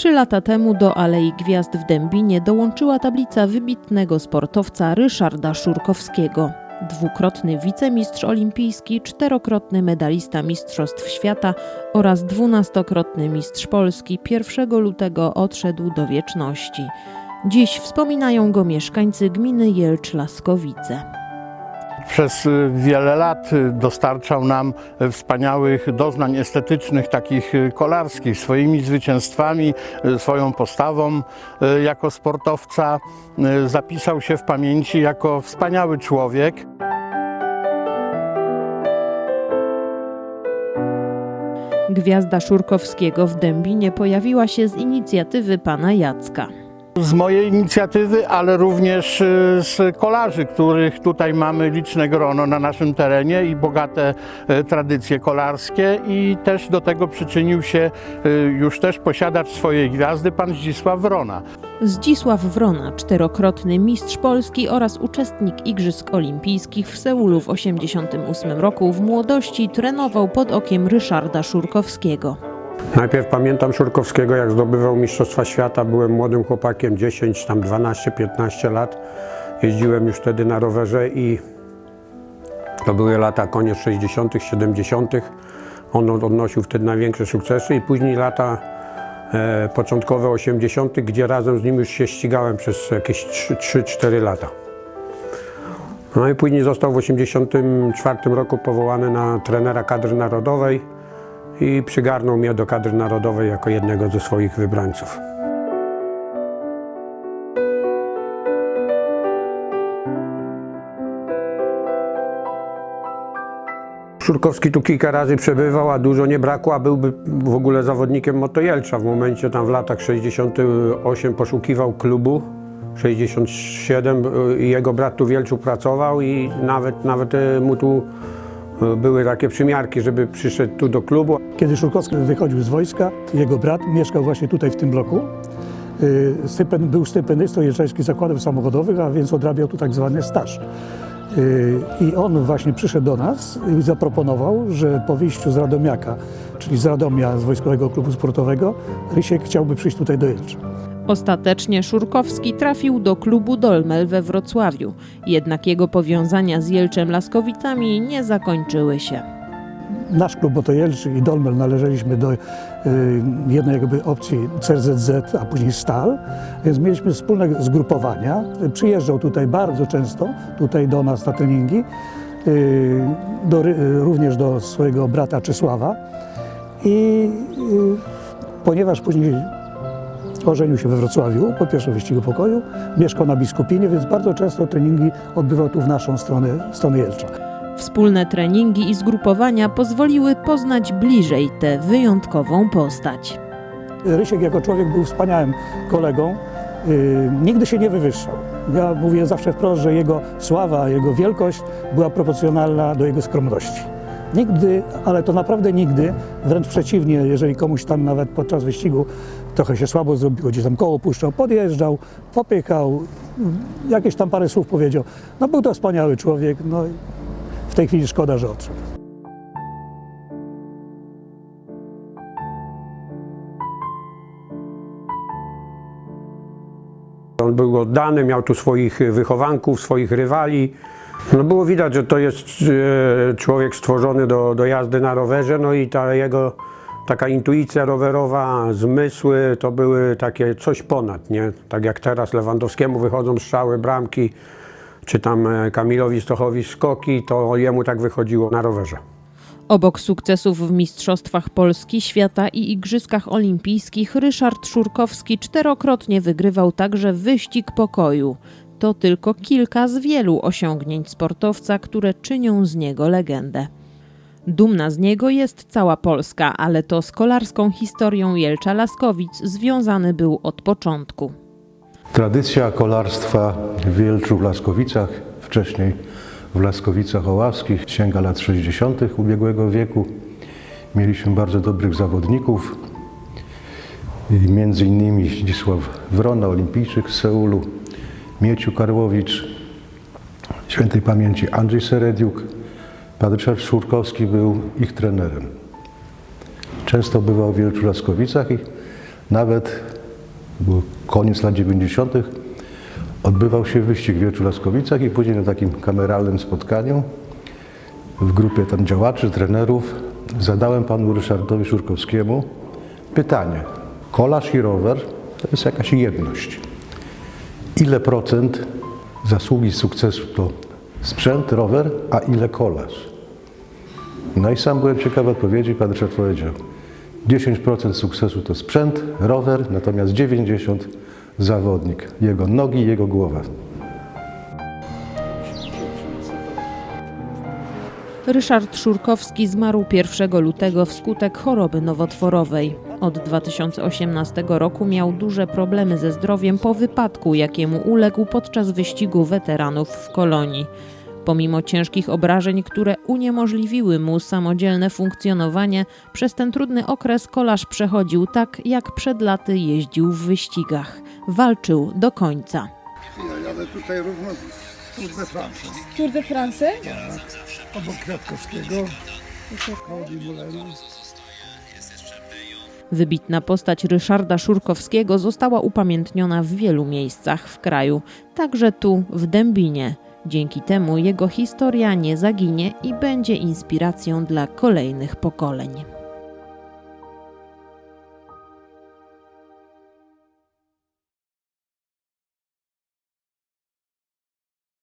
Trzy lata temu do Alei Gwiazd w Dębinie dołączyła tablica wybitnego sportowca Ryszarda Szurkowskiego. Dwukrotny wicemistrz olimpijski, czterokrotny medalista Mistrzostw Świata oraz dwunastokrotny mistrz Polski 1 lutego odszedł do wieczności. Dziś wspominają go mieszkańcy gminy Jelcz-Laskowice. Przez y, wiele lat y, dostarczał nam y, wspaniałych doznań estetycznych, takich kolarskich, swoimi zwycięstwami, swoją postawą jako sportowca. Zapisał się w pamięci jako wspaniały człowiek. Gwiazda Szurkowskiego w Dębinie pojawiła się z inicjatywy pana Jacka. Z mojej inicjatywy, ale również y, z kolarzy, których tutaj mamy liczne grono na naszym terenie i bogate y, tradycje kolarskie i też do tego przyczynił się y, już też posiadacz swojej gwiazdy, pan Zdzisław Wrona. Zdzisław Wrona, czterokrotny mistrz Polski oraz uczestnik Igrzysk Olimpijskich w Seulu w 1988 roku w młodości trenował pod okiem Ryszarda Szurkowskiego. Najpierw pamiętam Szurkowskiego, jak zdobywał Mistrzostwa Świata. Byłem młodym chłopakiem, 10, tam 12-15 lat. Jeździłem już wtedy na rowerze i to były lata koniec 60., 70. On odnosił wtedy największe sukcesy i później lata e, początkowe 80., gdzie razem z nim już się ścigałem przez jakieś 3-4 lata. No i później został w 84 roku powołany na trenera kadry narodowej i przygarnął mnie do kadry narodowej jako jednego ze swoich wybrańców. Szurkowski tu kilka razy przebywał, a dużo nie brakło, a byłby w ogóle zawodnikiem Motojelcza. W momencie tam w latach 68 poszukiwał klubu, 67 y, jego brat tu w Wielczu pracował i nawet, nawet y, mu tu były takie przymiarki, żeby przyszedł tu do klubu. Kiedy Szurkowski wychodził z wojska, jego brat mieszkał właśnie tutaj w tym bloku. Y, Stypen, był stypendystą Jelczańskich Zakładów Samochodowych, a więc odrabiał tu tak zwany staż. Y, I on właśnie przyszedł do nas i zaproponował, że po wyjściu z Radomiaka, czyli z Radomia, z Wojskowego Klubu Sportowego, Rysiek chciałby przyjść tutaj do Jelcza. Ostatecznie Szurkowski trafił do klubu Dolmel we Wrocławiu, jednak jego powiązania z Jelczem Laskowicami nie zakończyły się. Nasz klub Oto Jelczy i Dolmel należeliśmy do y, jednej jakby opcji CRZZ, a później Stal, więc mieliśmy wspólne zgrupowania. Przyjeżdżał tutaj bardzo często, tutaj do nas na treningi, y, do, y, również do swojego brata Czesława i y, ponieważ później ożenił się we Wrocławiu po pierwszym wyścigu pokoju, mieszkał na Biskupinie, więc bardzo często treningi odbywał tu w naszą stronę, w stronę Jelcza. Wspólne treningi i zgrupowania pozwoliły poznać bliżej tę wyjątkową postać. Rysiek jako człowiek był wspaniałym kolegą, yy, nigdy się nie wywyższał. Ja mówię zawsze wprost, że jego sława, jego wielkość była proporcjonalna do jego skromności. Nigdy, ale to naprawdę nigdy, wręcz przeciwnie, jeżeli komuś tam nawet podczas wyścigu trochę się słabo zrobiło, gdzieś tam koło puszczał, podjeżdżał, popychał, jakieś tam parę słów powiedział. No był to wspaniały człowiek, no w tej chwili szkoda, że odszedł. On był oddany, miał tu swoich wychowanków, swoich rywali. No było widać, że to jest e, człowiek stworzony do, do jazdy na rowerze, no i ta jego taka intuicja rowerowa, zmysły to były takie coś ponad, nie? Tak jak teraz Lewandowskiemu wychodzą strzały, bramki, czy tam e, Kamilowi Stochowi skoki, to jemu tak wychodziło na rowerze. Obok sukcesów w Mistrzostwach Polski, Świata i Igrzyskach Olimpijskich, Ryszard Szurkowski czterokrotnie wygrywał także wyścig pokoju. To tylko kilka z wielu osiągnięć sportowca, które czynią z niego legendę. Dumna z niego jest cała Polska, ale to z kolarską historią Jelcza Laskowic związany był od początku. Tradycja kolarstwa w Wielczu w Laskowicach, wcześniej w Laskowicach Oławskich, sięga lat 60. ubiegłego wieku. Mieliśmy bardzo dobrych zawodników, między innymi Zdzisław Wrona, olimpijczyk z Seulu, Mieciu Karłowicz, świętej pamięci Andrzej Serediuk. Pan Ryszard Szurkowski był ich trenerem. Często bywał w Wielczu Laskowicach i nawet było koniec lat 90., odbywał się wyścig w Wierszu Laskowicach i później na takim kameralnym spotkaniu w grupie tam działaczy, trenerów zadałem panu Ryszardowi Szurkowskiemu pytanie. Kolarz i rower to jest jakaś jedność. Ile procent zasługi sukcesu to sprzęt, rower, a ile kolarz? No i sam byłem ciekaw odpowiedzi. Pan Ryszard powiedział, 10% sukcesu to sprzęt, rower, natomiast 90% zawodnik. Jego nogi, jego głowa. Ryszard Szurkowski zmarł 1 lutego wskutek choroby nowotworowej. Od 2018 roku miał duże problemy ze zdrowiem po wypadku, jakiemu uległ podczas wyścigu weteranów w Kolonii. Pomimo ciężkich obrażeń, które uniemożliwiły mu samodzielne funkcjonowanie, przez ten trudny okres kolarz przechodził tak, jak przed laty jeździł w wyścigach. Walczył do końca. Ja jadę tutaj równo z Tour de France, Tour de France? obok Kwiatkowskiego, koło Dimulenu. Wybitna postać Ryszarda Szurkowskiego została upamiętniona w wielu miejscach w kraju, także tu w Dębinie. Dzięki temu jego historia nie zaginie i będzie inspiracją dla kolejnych pokoleń.